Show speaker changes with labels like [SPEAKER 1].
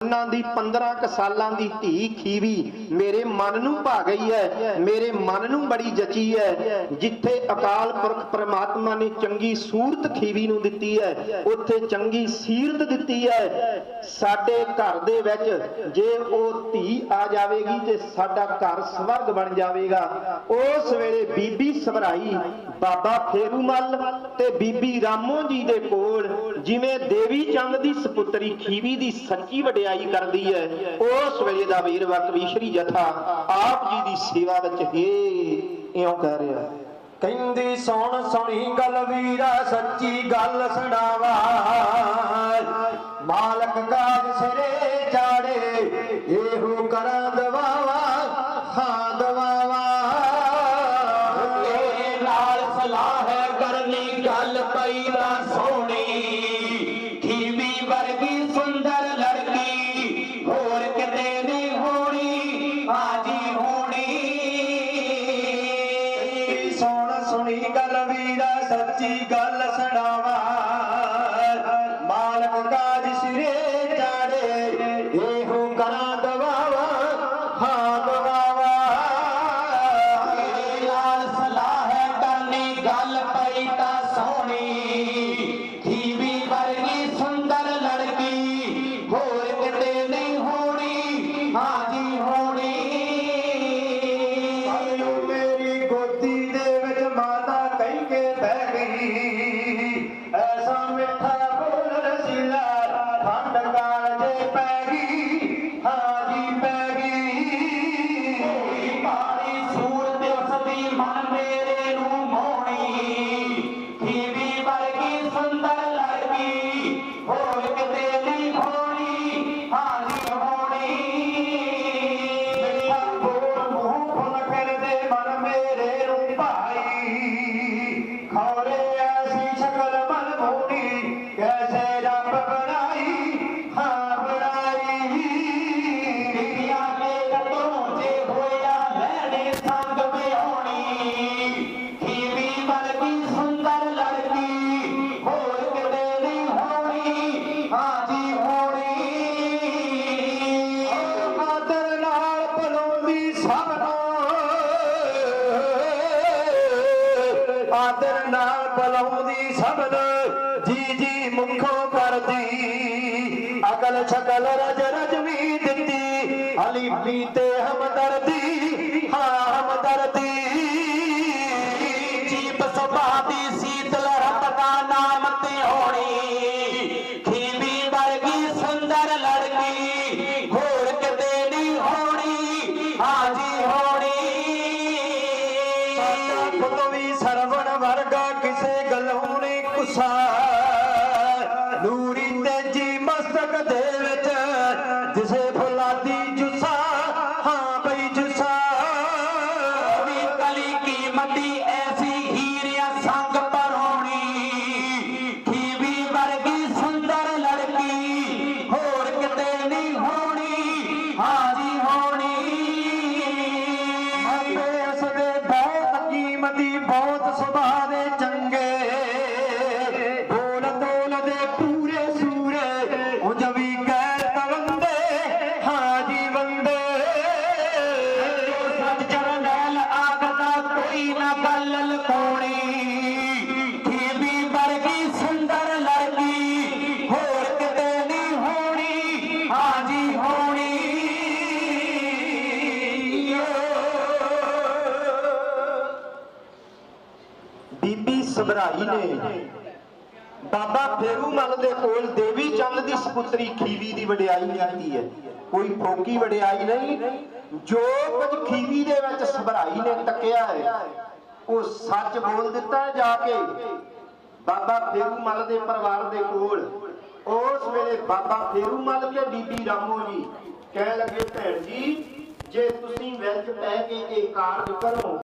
[SPEAKER 1] ਉਹਨਾਂ ਦੀ 15 ਕ ਸਾਲਾਂ ਦੀ ਧੀ ਖੀਵੀ ਮੇਰੇ ਮਨ ਨੂੰ ਭਾ ਗਈ ਹੈ, ਮੇਰੇ ਮਨ ਨੂੰ ਬੜੀ ਜਚੀ ਹੈ। ਜਿੱਥੇ ਅਕਾਲ ਪੁਰਖ ਪ੍ਰਮਾਤਮਾ ਨੇ ਚੰਗੀ ਸੂਰਤ ਖੀਵੀ ਨੂੰ ਦਿੱਤੀ ਹੈ, ਉੱਥੇ ਚੰਗੀ ਸੀਰਤ ਦਿੱਤੀ ਹੈ। ਸਾਡੇ ਘਰ ਦੇ ਵਿੱਚ ਜੇ ਉਹ ਧੀ ਆ ਜਾਵੇਗੀ ਤੇ ਸਾਡਾ ਘਰ ਸਵਰਗ ਬਣ ਜਾਵੇਗਾ। ਉਸ ਵੇਲੇ ਬੀਬੀ ਸਵਰਾਈ, ਬਾਬਾ ਫੇਰੂਮਲ ਤੇ ਬੀਬੀ ਰਾਮੋ ਜੀ ਦੇ ਕੋਲ ਜਿਵੇਂ ਦੇਵੀ ਚੰਦ ਦੀ ਸਪੁੱਤਰੀ ਖੀਵੀ ਦੀ ਸੱਚੀ ਵਡਿਆਈ ਕਰਦੀ ਹੈ ਉਸ ਵੇਲੇ ਦਾ ਵੀਰ ਵਕਵੀਸ਼ਰੀ ਜਥਾ ਆਪ ਜੀ ਦੀ ਸੇਵਾ ਵਿੱਚ ਹੀ ਇਉਂ ਕਹਿ ਰਿਹਾ।
[SPEAKER 2] ਕਹਿੰਦੀ ਸੁਣ ਸੁਣੀ ਗੱਲ ਵੀਰਾ ਸੱਚੀ ਗੱਲ ਸੁਣਾਵਾ। ਮਾਲਕ ਕਾਜ ਸਿਰੇ ਚਾੜੇ ਇਹੋ ਕਰਾਂ ਦਵਾਵਾ ਹਾਂ ਦਵਾਵਾ।
[SPEAKER 3] ਤੇਰੇ ਨਾਲ ਸਲਾਹ ਕਰਨੀ ਗੱਲ ਪਈ ਨਾ ਸੋਹਣੀ।
[SPEAKER 2] ਸੱਚੀ
[SPEAKER 3] ਨੂੰ
[SPEAKER 2] ਨਾਲ ਪਲੋਂਦੀ ਸਭ ਜੀ ਜੀ ਮੁਖੋਂ ਕਰਦੀ। ਅਕਲ ਸ਼ਕਲ ਰਜ ਰਜਵੀ ਦਿੱਤੀ। ਅਲੀ ਵੀ ਤੇ ਹਮਦਰਦੀ ਹਾਂ ਹਮਦਰਦੀ
[SPEAKER 3] तेज़ी मस्तक दे जिसे बी चूसा हा भई जुसा। कली की मटी
[SPEAKER 1] ਬੀਬੀ ਨੇ। ਬਾਬਾ ਫੇਰੂਮਲ ਦੇ ਕੋਲ ਦੇਵੀ ਚੰਦ ਦੀ ਸਪੁੱਤਰੀ ਖੀਵੀ ਦੀ ਵਡਿਆਈ ਕੀਤੀ ਹੈ। ਕੋਈ ਫੋਕੀ ਵਡਿਆਈ ਨਹੀਂ, ਜੋ ਕੁਝ ਖੀਵੀ ਦੇ ਵਿੱਚ ਸਭਰਾਈ ਨੇ ਤੱਕਿਆ ਹੈ, ਉਹ ਸੱਚ ਬੋਲ ਦਿੱਤਾ ਜਾ ਕੇ। ਬਾਬਾ ਫੇਰੂਮਲ ਦੇ ਪਰਿਵਾਰ ਦੇ ਕੋਲ ਉਸ ਵੇਲੇ ਬਾਬਾ ਫੇਰੂਮਲ ਤੇ ਬੀਬੀ ਰਾਮੋ ਜੀ ਕਹਿਣ ਲੱਗੇ, ਭੈਣ ਜੀ, ਜੇ ਤੁਸੀਂ ਵਿੱਚ ਪੈ ਕੇ ਇਹ ਕਾਰਜ ਕਰੋ